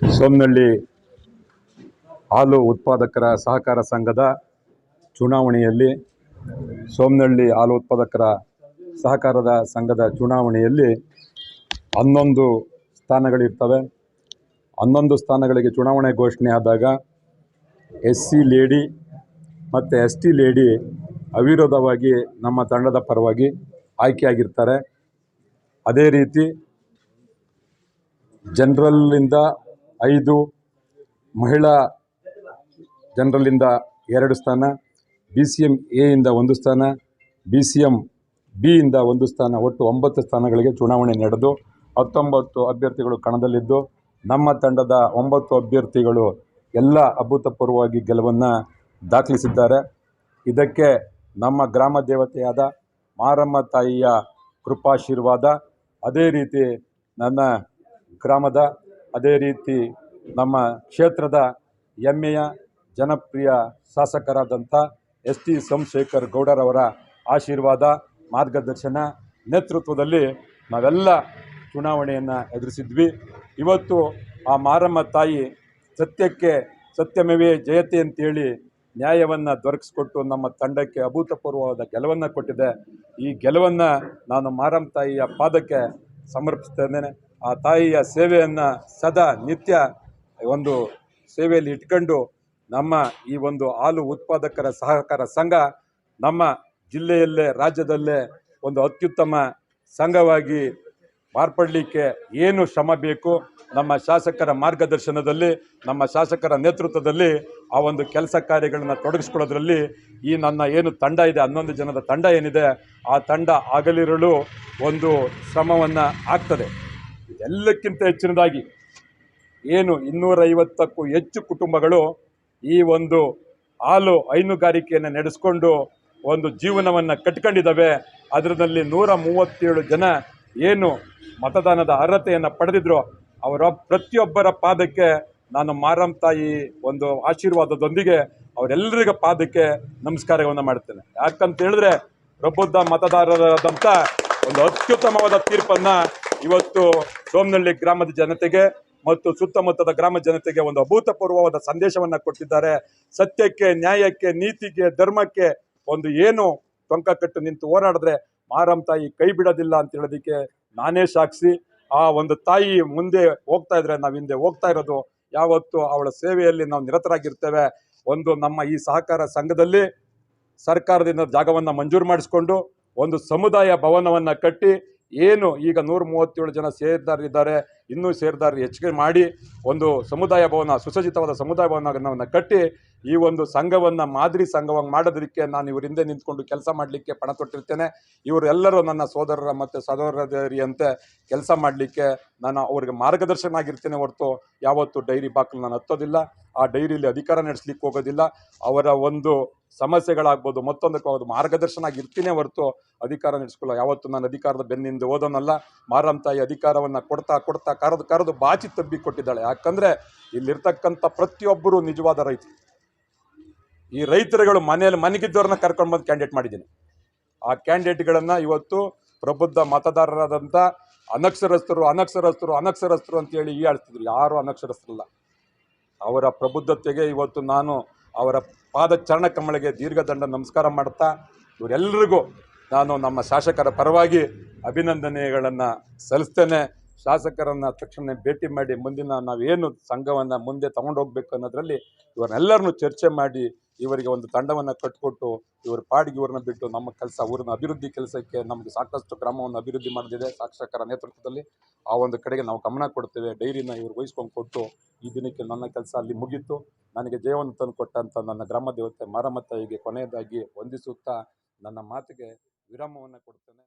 ಸೋಮ್ನಳ್ಳಿ ಹಾಲು ಉತ್ಪಾದಕರ ಸಹಕಾರ ಸಂಘದ ಚುನಾವಣೆಯಲ್ಲಿ ಸೋಮನಹಳ್ಳಿ ಹಾಲು ಉತ್ಪಾದಕರ ಸಹಕಾರದ ಸಂಘದ ಚುನಾವಣೆಯಲ್ಲಿ ಹನ್ನೊಂದು ಸ್ಥಾನಗಳಿರ್ತವೆ. ಹನ್ನೊಂದು ಸ್ಥಾನಗಳಿಗೆ ಚುನಾವಣೆ ಘೋಷಣೆ ಆದಾಗ ಎಸ್ ಸಿ ಲೇಡಿ ಮತ್ತು ಎಸ್ ಟಿ ಲೇಡಿ ಅವಿರೋಧವಾಗಿ ನಮ್ಮ ತಂಡದ ಪರವಾಗಿ ಆಯ್ಕೆಯಾಗಿರ್ತಾರೆ. ಅದೇ ರೀತಿ ಜನರಲ್ಲಿಂದ ಐದು ಮಹಿಳಾ ಜನರಲ್ಲಿಂದ ಎರಡು ಸ್ಥಾನ ಬಿ ಸಿ ಎಂ ಎಯಿಂದ ಒಂದು ಸ್ಥಾನ ಬಿ ಸಿ ಎಂ ಬಿಯಿಂದ ಒಂದು ಸ್ಥಾನ, ಒಟ್ಟು ಒಂಬತ್ತು ಸ್ಥಾನಗಳಿಗೆ ಚುನಾವಣೆ ನಡೆದು ಹತ್ತೊಂಬತ್ತು ಅಭ್ಯರ್ಥಿಗಳು ಕಣದಲ್ಲಿದ್ದು, ನಮ್ಮ ತಂಡದ ಒಂಬತ್ತು ಅಭ್ಯರ್ಥಿಗಳು ಎಲ್ಲ ಅಭೂತಪೂರ್ವವಾಗಿ ಗೆಲುವನ್ನು ದಾಖಲಿಸಿದ್ದಾರೆ. ಇದಕ್ಕೆ ನಮ್ಮ ಗ್ರಾಮ ದೇವತೆಯಾದ ಮಾರಮ್ಮ ತಾಯಿಯ ಕೃಪಾಶೀರ್ವಾದ, ಅದೇ ರೀತಿ ನನ್ನ ಗ್ರಾಮದ, ಅದೇ ರೀತಿ ನಮ್ಮ ಕ್ಷೇತ್ರದ ಹೆಮ್ಮೆಯ ಜನಪ್ರಿಯ ಶಾಸಕರಾದಂಥ ಎಸ್ ಟಿ ಸೋಮಶೇಖರ್ ಗೌಡರವರ ಆಶೀರ್ವಾದ, ಮಾರ್ಗದರ್ಶನ, ನೇತೃತ್ವದಲ್ಲಿ ನಾವೆಲ್ಲ ಚುನಾವಣೆಯನ್ನು ಎದುರಿಸಿದ್ವಿ. ಇವತ್ತು ಆ ಮಾರಮ್ಮ ತಾಯಿ ಸತ್ಯಕ್ಕೆ ಸತ್ಯಮೇವೇ ಜಯತೆ ಅಂತೇಳಿ ನ್ಯಾಯವನ್ನು ದೊರಕಿಸ್ಕೊಟ್ಟು ನಮ್ಮ ತಂಡಕ್ಕೆ ಅಭೂತಪೂರ್ವವಾದ ಗೆಲುವನ್ನು ಕೊಟ್ಟಿದೆ. ಈ ಗೆಲುವನ್ನು ನಾನು ಮಾರಮ್ಮ ತಾಯಿಯ ಪಾದಕ್ಕೆ ಸಮರ್ಪಿಸ್ತೇನೆ. ಆ ತಾಯಿಯ ಸೇವೆಯನ್ನು ಸದಾ ನಿತ್ಯ ಒಂದು ಸೇವೆಯಲ್ಲಿ ಇಟ್ಕೊಂಡು ನಮ್ಮ ಈ ಒಂದು ಹಾಲು ಉತ್ಪಾದಕರ ಸಹಕಾರ ಸಂಘ ನಮ್ಮ ಜಿಲ್ಲೆಯಲ್ಲೇ, ರಾಜ್ಯದಲ್ಲೇ ಒಂದು ಅತ್ಯುತ್ತಮ ಸಂಘವಾಗಿ ಮಾರ್ಪಡಲಿಕ್ಕೆ ಏನು ಶ್ರಮ ಬೇಕು, ನಮ್ಮ ಶಾಸಕರ ಮಾರ್ಗದರ್ಶನದಲ್ಲಿ, ನಮ್ಮ ಶಾಸಕರ ನೇತೃತ್ವದಲ್ಲಿ ಆ ಒಂದು ಕೆಲಸ ಕಾರ್ಯಗಳನ್ನು ತೊಡಗಿಸ್ಕೊಳ್ಳೋದ್ರಲ್ಲಿ ಈ ನನ್ನ ಏನು ತಂಡ ಇದೆ, ಹನ್ನೊಂದು ಜನದ ತಂಡ ಏನಿದೆ, ಆ ತಂಡ ಆಗಲಿರಲು ಒಂದು ಶ್ರಮವನ್ನು ಆಗ್ತದೆ. ಎಲ್ಲಕ್ಕಿಂತ ಹೆಚ್ಚಿನದಾಗಿ ಏನು ಇನ್ನೂರೈವತ್ತಕ್ಕೂ ಹೆಚ್ಚು ಕುಟುಂಬಗಳು ಈ ಒಂದು ಹಾಲು ಹೈನುಗಾರಿಕೆಯನ್ನು ನಡೆಸ್ಕೊಂಡು ಒಂದು ಜೀವನವನ್ನು ಕಟ್ಕೊಂಡಿದ್ದಾವೆ. ಅದರಲ್ಲಿ ನೂರ ಮೂವತ್ತೇಳು ಜನ ಏನು ಮತದಾನದ ಅರ್ಹತೆಯನ್ನು ಪಡೆದಿದ್ರು ಅವರ ಪ್ರತಿಯೊಬ್ಬರ ಪಾದಕ್ಕೆ ನಾನು ಮಾರಮ್ಮ ತಾಯಿ ಒಂದು ಆಶೀರ್ವಾದದೊಂದಿಗೆ ಅವರೆಲ್ಲರಿಗ ಪಾದಕ್ಕೆ ನಮಸ್ಕಾರವನ್ನು ಮಾಡ್ತೇನೆ. ಯಾಕಂತ ಹೇಳಿದ್ರೆ ಪ್ರಬುದ್ಧ ಮತದಾರರಾದಂಥ ಒಂದು ಅತ್ಯುತ್ತಮವಾದ ತೀರ್ಪನ್ನು ಇವತ್ತು ಸೋಮನಳ್ಳಿ ಗ್ರಾಮದ ಜನತೆಗೆ ಮತ್ತು ಸುತ್ತಮುತ್ತದ ಗ್ರಾಮ ಜನತೆಗೆ ಒಂದು ಅಭೂತಪೂರ್ವವಾದ ಸಂದೇಶವನ್ನು ಕೊಟ್ಟಿದ್ದಾರೆ. ಸತ್ಯಕ್ಕೆ, ನ್ಯಾಯಕ್ಕೆ, ನೀತಿಗೆ, ಧರ್ಮಕ್ಕೆ ಒಂದು ಏನು ಟೊಂಕ ಕಟ್ಟು ನಿಂತು ಹೋರಾಡಿದ್ರೆ ಮಾರಮ್ಮ ತಾಯಿ ಕೈ ಬಿಡೋದಿಲ್ಲ ಅಂತ ಹೇಳೋದಕ್ಕೆ ನಾನೇ ಸಾಕ್ಷಿ. ಆ ಒಂದು ತಾಯಿ ಮುಂದೆ ಹೋಗ್ತಾ ಇದ್ರೆ ನಾವು ಹಿಂದೆ ಹೋಗ್ತಾ ಇರೋದು. ಯಾವತ್ತು ಅವಳ ಸೇವೆಯಲ್ಲಿ ನಾವು ನಿರತರಾಗಿರ್ತೇವೆ. ಒಂದು ನಮ್ಮ ಈ ಸಹಕಾರ ಸಂಘದಲ್ಲಿ ಸರ್ಕಾರದಿಂದ ಜಾಗವನ್ನು ಮಂಜೂರು ಮಾಡಿಸ್ಕೊಂಡು ಒಂದು ಸಮುದಾಯ ಭವನವನ್ನು ಕಟ್ಟಿ ಏನು ಈಗ ನೂರ ಮೂವತ್ತೇಳು ಜನ ಸೇರಿದಾರಿದ್ದಾರೆ. ಇನ್ನೂ ಸೇರಿದಾರ ಹೆಚ್ಚಿಗೆ ಮಾಡಿ ಒಂದು ಸಮುದಾಯ ಭವನ ಸುಸಜ್ಜಿತವಾದ ಸಮುದಾಯ ಭವನವನ್ನು ಕಟ್ಟಿ ಈ ಒಂದು ಸಂಘವನ್ನು ಮಾದರಿ ಸಂಘವಾಗಿ ಮಾಡೋದಕ್ಕೆ ನಾನು ಇವರ ಹಿಂದೆ ನಿಂತ್ಕೊಂಡು ಕೆಲಸ ಮಾಡಲಿಕ್ಕೆ ಪಣ ತೊಟ್ಟಿರ್ತೇನೆ. ಇವರೆಲ್ಲರೂ ನನ್ನ ಸೋದರರ ಮತ್ತು ಸಹೋದರಿಯಂತೆ ಕೆಲಸ ಮಾಡಲಿಕ್ಕೆ ನಾನು ಅವ್ರಿಗೆ ಮಾರ್ಗದರ್ಶನ ಆಗಿರ್ತೇನೆ ಹೊರತು ಯಾವತ್ತೂ ಡೈರಿ ಬಾಗಿಲು ನಾನು ಹತ್ತೋದಿಲ್ಲ. ಆ ಡೈರಿಲಿ ಅಧಿಕಾರ ನಡೆಸ್ಲಿಕ್ಕೆ ಹೋಗೋದಿಲ್ಲ. ಅವರ ಒಂದು ಸಮಸ್ಯೆಗಳಾಗ್ಬೋದು ಮತ್ತೊಂದಕ್ಕಾಗೋದು ಮಾರ್ಗದರ್ಶನ ಆಗಿರ್ತೀನಿ ಹೊರತು ಅಧಿಕಾರ ನಡೆಸ್ಕೊಳ್ಳೋ ಯಾವತ್ತು ನಾನು ಅಧಿಕಾರದ ಬೆನ್ನಿಂದ ಓದೋನಲ್ಲ. ಮಾರಮ್ಮ ತಾಯಿ ಅಧಿಕಾರವನ್ನು ಕೊಡ್ತಾ ಕೊಡ್ತಾ ಕರೆದು ಕರೆದು ಬಾಚಿ ತಬ್ಬಿ ಕೊಟ್ಟಿದ್ದಾಳೆ ಯಾಕಂದರೆ ಇಲ್ಲಿರ್ತಕ್ಕಂಥ ಪ್ರತಿಯೊಬ್ಬರು ನಿಜವಾದ ರೈತರು. ಈ ರೈತರುಗಳು ಮನೆಯಲ್ಲಿ ಮನೆಗಿದ್ದವ್ರನ್ನ ಕರ್ಕೊಂಡು ಬಂದು ಕ್ಯಾಂಡಿಡೇಟ್ ಮಾಡಿದ್ದೀನಿ. ಆ ಕ್ಯಾಂಡಿಡೇಟ್ಗಳನ್ನು ಇವತ್ತು ಪ್ರಬುದ್ಧ ಮತದಾರರಾದಂಥ ಅನಕ್ಷರಸ್ಥರು ಅನಕ್ಷರಸ್ಥರು ಅನಕ್ಷರಸ್ಥರು ಅಂತೇಳಿ ಈ ಆಡ್ತಿದ್ರು ಯಾರು ಅನಕ್ಷರಸ್ಥರಲ್ಲ. ಅವರ ಪ್ರಬುದ್ಧತೆಗೆ ಇವತ್ತು ನಾನು ಅವರ ಪಾದ ಚರಣ ಕಮಳಿಗೆ ದೀರ್ಘದಂಡ ನಮಸ್ಕಾರ ಮಾಡ್ತಾ ಇವರೆಲ್ಲರಿಗೂ ನಾನು ನಮ್ಮ ಶಾಸಕರ ಪರವಾಗಿ ಅಭಿನಂದನೆಗಳನ್ನು ಸಲ್ಲಿಸ್ತೇನೆ. ಶಾಸಕರನ್ನು ತಕ್ಷಣ ಭೇಟಿ ಮಾಡಿ ಮುಂದಿನ ನಾವೇನು ಸಂಘವನ್ನು ಮುಂದೆ ತಗೊಂಡು ಹೋಗ್ಬೇಕು ಅನ್ನೋದರಲ್ಲಿ ಇವರನ್ನೆಲ್ಲರನ್ನು ಚರ್ಚೆ ಮಾಡಿ ಇವರಿಗೆ ಒಂದು ತಂಡವನ್ನು ಕಟ್ಟಿಕೊಟ್ಟು ಇವರು ಪಾಡಿಗೆ ಇವ್ರನ್ನ ಬಿಟ್ಟು ನಮ್ಮ ಕೆಲಸ, ಊರಿನ ಅಭಿವೃದ್ಧಿ ಕೆಲಸಕ್ಕೆ ನಮಗೆ ಸಾಕಷ್ಟು ಗ್ರಾಮವನ್ನು ಅಭಿವೃದ್ಧಿ ಮಾಡಿದೆ ಶಾಸಕರ ನೇತೃತ್ವದಲ್ಲಿ ಆ ಒಂದು ಕಡೆಗೆ ನಾವು ಗಮನ ಕೊಡ್ತೇವೆ. ಡೈರಿನ ಇವರು ವಹಿಸ್ಕೊಂಡು ಕೊಟ್ಟು ಈ ದಿನಕ್ಕೆ ನನ್ನ ಕೆಲಸ ಅಲ್ಲಿ ಮುಗೀತು. ನನಗೆ ಜಯವನ್ನು ತಂದು ಕೊಟ್ಟಂಥ ನನ್ನ ಗ್ರಾಮ ದೇವತೆ ಮಾರಮ್ಮ ಕೊನೆಯದಾಗಿ ವಂದಿಸುತ್ತಾ ನನ್ನ ಮಾತಿಗೆ ವಿರಾಮವನ್ನು ಕೊಡ್ತೇನೆ.